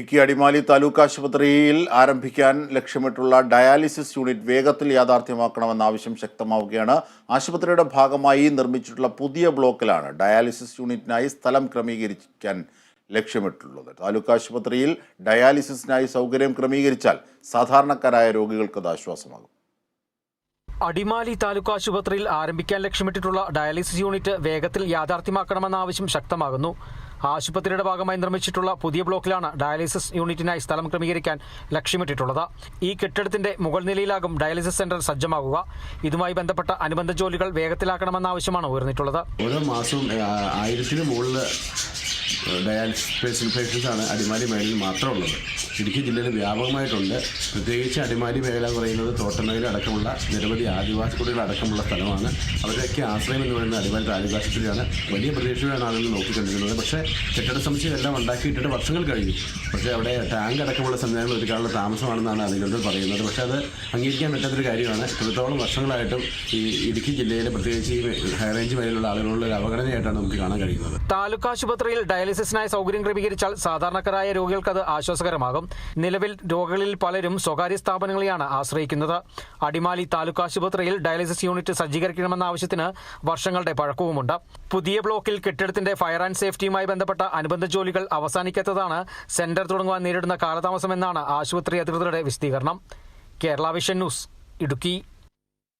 ഇടുക്കി അടിമാലി താലൂക്ക് ആശുപത്രിയിൽ ആരംഭിക്കാൻ ലക്ഷ്യമിട്ടുള്ള ഡയാലിസിസ് യൂണിറ്റ് വേഗത്തിൽ യാഥാർത്ഥ്യമാക്കണമെന്ന ആവശ്യം ശക്തമാവുകയാണ്. ആശുപത്രിയുടെ ഭാഗമായി നിർമ്മിച്ചിട്ടുള്ള പുതിയ ബ്ലോക്കിലാണ് ഡയാലിസിസ് യൂണിറ്റിനായി സ്ഥലം ക്രമീകരിക്കാൻ ലക്ഷ്യമിട്ടുള്ളത്. താലൂക്ക് ആശുപത്രിയിൽ ഡയാലിസിസിനായി സൗകര്യം ക്രമീകരിച്ചാൽ സാധാരണക്കാരായ രോഗികൾക്ക് ആശ്വാസമാകും. അടിമാലി താലൂക്ക് ആശുപത്രിയിൽ ആരംഭിക്കാൻ ലക്ഷ്യമിട്ടിട്ടുള്ള ഡയാലിസിസ് യൂണിറ്റ് വേഗത്തിൽ യാഥാർത്ഥ്യമാക്കണമെന്ന ആവശ്യം ശക്തമാകുന്നു. ആശുപത്രിയുടെ ഭാഗമായി നിർമ്മിച്ചിട്ടുള്ള പുതിയ ബ്ലോക്കിലാണ് ഡയാലിസിസ് യൂണിറ്റിനായി സ്ഥലം ക്രമീകരിക്കാൻ ലക്ഷ്യമിട്ടിട്ടുള്ളത്. ഈ കെട്ടിടത്തിന്റെ മുകൾ നിലയിലാകും ഡയാലിസിസ് സെന്റർ സജ്ജമാകുക ഇതുമായി ബന്ധപ്പെട്ട അനുബന്ധ ജോലികൾ വേഗത്തിലാക്കണമെന്ന ആവശ്യമാണ് ഉയർന്നിട്ടുള്ളത്. ഓരോ മാസവും ആയിരത്തിന് മുകളിൽ ഡയാലിസിസ് പേഷ്യൻ ആണ് അടിമാലി മേഖലയിൽ മാത്രമുള്ളത്. ഇടുക്കി ജില്ലയിൽ വ്യാപകമായിട്ടുണ്ട്. പ്രത്യേകിച്ച് അടിമാലി മേഖല എന്ന് പറയുന്നത് തോട്ടമേഖല അടക്കമുള്ള നിരവധി ആദിവാസി കുടികൾ അടക്കമുള്ള സ്ഥലമാണ്. അവരൊക്കെ ആശ്രയം എന്ന് പറയുന്നത് അടിമാലി താലൂക്ക് ആശുപത്രിയാണ് വലിയ പ്രതീക്ഷയാണ് ആളുകൾ നോക്കിക്കൊണ്ടിരിക്കുന്നത് പക്ഷേ കെട്ടിട സമുച്ചയം എല്ലാം ഉണ്ടാക്കിയിട്ടിട്ട് വർഷങ്ങൾ കഴിഞ്ഞു. പക്ഷേ അവിടെ ടാങ്ക് അടക്കമുള്ള സംവിധാനങ്ങൾ ഒരുക്കാനുള്ള താമസമാണെന്നാണ് അധികൃതർ പറയുന്നത്. പക്ഷേ അത് അംഗീകരിക്കാൻ പറ്റാത്തൊരു കാര്യമാണ്. ഇത്രത്തോളം വർഷങ്ങളായിട്ടും ഈ ഇടുക്കി ജില്ലയിലെ പ്രത്യേകിച്ച് ഈ ഹൈറേഞ്ച് മേഖലയിലുള്ള ആളുകളുടെ ഒരു അവഗണനയായിട്ടാണ് നമുക്ക് കാണാൻ കഴിയുന്നത്. താലൂക്ക് ആശുപത്രിയിൽ ഡയാലിസിസിനായി സൗകര്യം ക്രമീകരിച്ചാൽ സാധാരണക്കാരായ രോഗികൾക്ക് അത് ആശ്വാസകരമാകും. നിലവിൽ രോഗികളിൽ പലരും സ്വകാര്യ സ്ഥാപനങ്ങളെയാണ് ആശ്രയിക്കുന്നത്. അടിമാലി താലൂക്ക് ആശുപത്രിയിൽ ഡയാലിസിസ് യൂണിറ്റ് സജ്ജീകരിക്കണമെന്ന ആവശ്യത്തിന് വർഷങ്ങളുടെ പഴക്കവുമുണ്ട്. പുതിയ ബ്ലോക്കിൽ കെട്ടിടത്തിന്റെ ഫയർ ആൻഡ് സേഫ്റ്റിയുമായി ബന്ധപ്പെട്ട അനുബന്ധ ജോലികൾ അവസാനിക്കാത്തതാണ് സെന്റർ തുടങ്ങുവാൻ നേരിടുന്ന കാലതാമസമെന്നാണ് ആശുപത്രി അധികൃതരുടെ വിശദീകരണം. Kerala vision news Idukki.